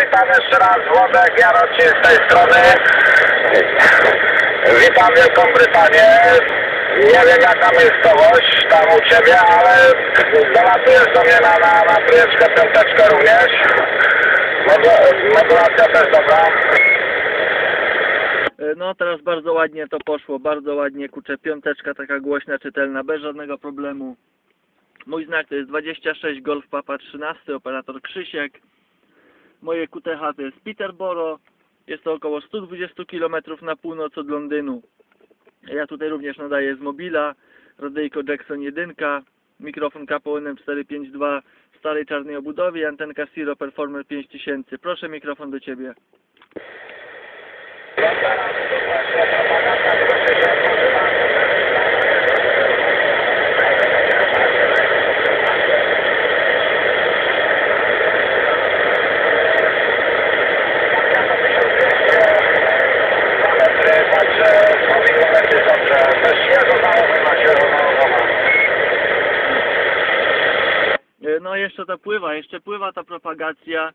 witam jeszcze raz Włodek Jarocin z tej strony. Witam Wielką Brytanię. Nie wiem jaka miejscowość tam u Ciebie, ale dolatujesz do mnie na, na, na trójeczkę, piąteczkę również. Modu- Modulacja też dobra. E, No teraz bardzo ładnie to poszło, bardzo ładnie, kurczę, piąteczka taka głośna, czytelna, bez żadnego problemu. Mój znak to jest 26 Golf Papa 13, operator Krzysiek. Moje QTH to jest Peterborough, jest to około 120 km na północ od Londynu. Ja tutaj również nadaję z mobila, radyjko Jackson 1, mikrofon KPON 452 w starej czarnej obudowie, antenka Siro Performer 5000. Proszę mikrofon do Ciebie. No jeszcze to pływa, jeszcze pływa ta propagacja.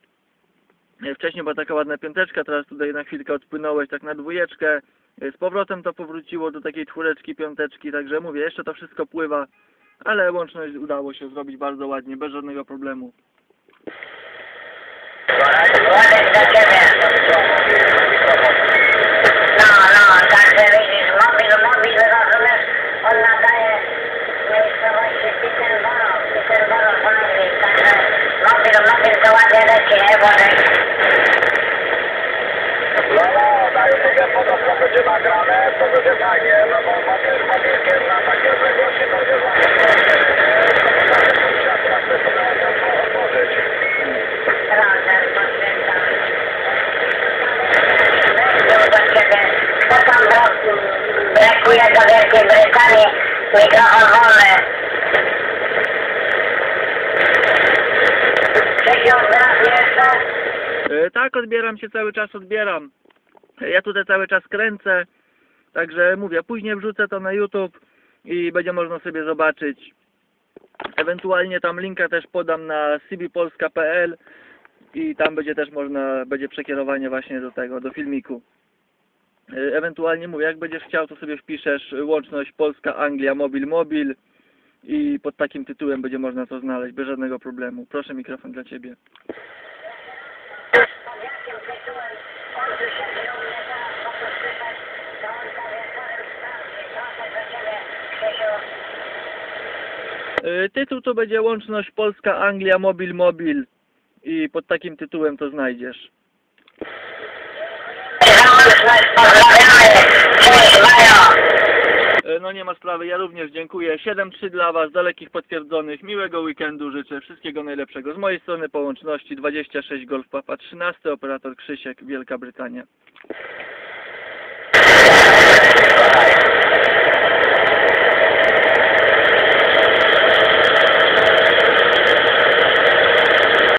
E, Wcześniej była taka ładna piąteczka, teraz tutaj na chwilkę odpłynąłeś tak na dwójeczkę. E, Z powrotem to powróciło do takiej czwóreczki, piąteczki, także mówię, jeszcze to wszystko pływa, ale łączność udało się zrobić bardzo ładnie, bez żadnego problemu. Mobil, mobil to ładnie leci, nie, Władek? No, no, tak jak mówię, podobno będzie nagrane, to będzie fajnie, no bo mobil, mobilkiem na takie odległości to będzie to brakuje do Wielkiej Brytanii? Mikrofon wolny. Krzysiu, teraz jeszcze? E, Tak, odbieram się cały czas, odbieram. Ja tutaj cały czas kręcę, także mówię, później wrzucę to na YouTube i będzie można sobie zobaczyć. Ewentualnie tam linka też podam na cbpolska.pl i tam będzie też można, będzie przekierowanie właśnie do tego, do filmiku. E, Ewentualnie mówię, jak będziesz chciał, to sobie wpiszesz łączność Polska, Anglia, mobil, mobil i pod takim tytułem będzie można to znaleźć bez żadnego problemu. Proszę mikrofon dla Ciebie. Pod jakim tytułem on tu siedzi u mnie teraz, po to słychać, to on to wieczorem sprawdzi. Proszę do ciebie, Krzysiu. Y, Tytuł to będzie łączność Polska, Anglia, mobil, mobil i pod takim tytułem to znajdziesz. Y, No nie ma sprawy, ja również dziękuję. 7-3 dla Was, dalekich potwierdzonych, miłego weekendu życzę, wszystkiego najlepszego. Z mojej strony po łączności 26 Golf Papa 13, operator Krzysiek, Wielka Brytania.